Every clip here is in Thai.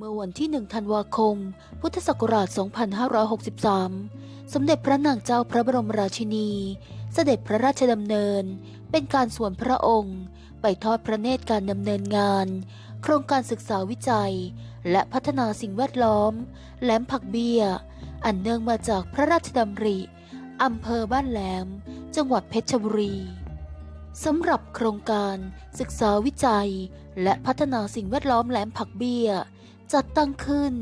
เมื่อวันที่ 1 ธันวาคม พุทธศักราช 2563 สมเด็จพระนางเจ้าพระบรมราชินี เสด็จพระราชดำเนิน เป็นการส่วนพระองค์ ไปทอดพระเนตรการดำเนินงาน โครงการศึกษาวิจัย และพัฒนาสิ่งแวดล้อม แหลมผักเบี้ย อันเนื่องมาจากพระราชดำริ อำเภอบ้านแหลม จังหวัดเพชรบุรี สำหรับโครงการศึกษาวิจัย และพัฒนาสิ่งแวดล้อมแหลมผักเบี้ย จัดตั้งขึ้น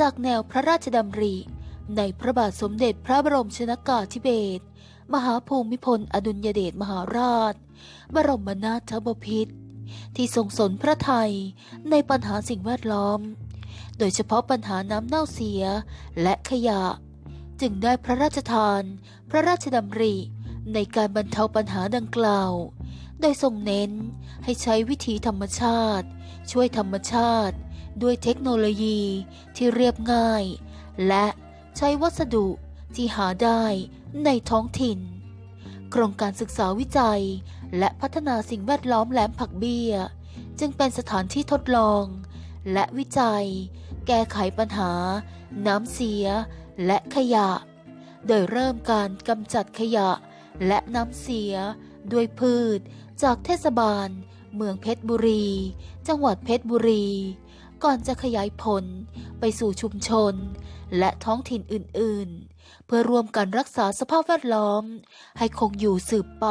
จากแนวพระราชดำริ ในพระบาทสมเด็จพระบรมชนากาธิเบศรมหาภูมิพลอดุลยเดชมหาราช บรมนาถบพิตรที่ทรงสนพระไทยในปัญหาสิ่งแวดล้อม โดยเฉพาะปัญหาน้ำเน่าเสียและขยะ จึงได้พระราชทาน พระราชดำริ ในการบรรเทาปัญหาดังกล่าว โดยทรงเน้นให้ใช้วิธีธรรมชาติ ช่วยธรรมชาติ ด้วยเทคโนโลยีที่เรียบง่าย และใช้วัสดุที่หาได้ในท้องถิ่น โครงการศึกษาวิจัย และพัฒนาสิ่งแวดล้อมแหลมผักเบี้ย จึงเป็นสถานที่ทดลอง และวิจัย แก้ไขปัญหา น้ำเสีย และขยะ โดยเริ่มการกำจัดขยะ และน้ำเสีย ด้วยพืช จากเทศบาล เมืองเพชรบุรี จังหวัดเพชรบุรี ก่อนจะขยายผลไปสู่ชุมชน และท้องถิ่นอื่น ๆ เพื่อร่วมกันรักษาสภาพแวดล้อม ให้คงอยู่สืบไป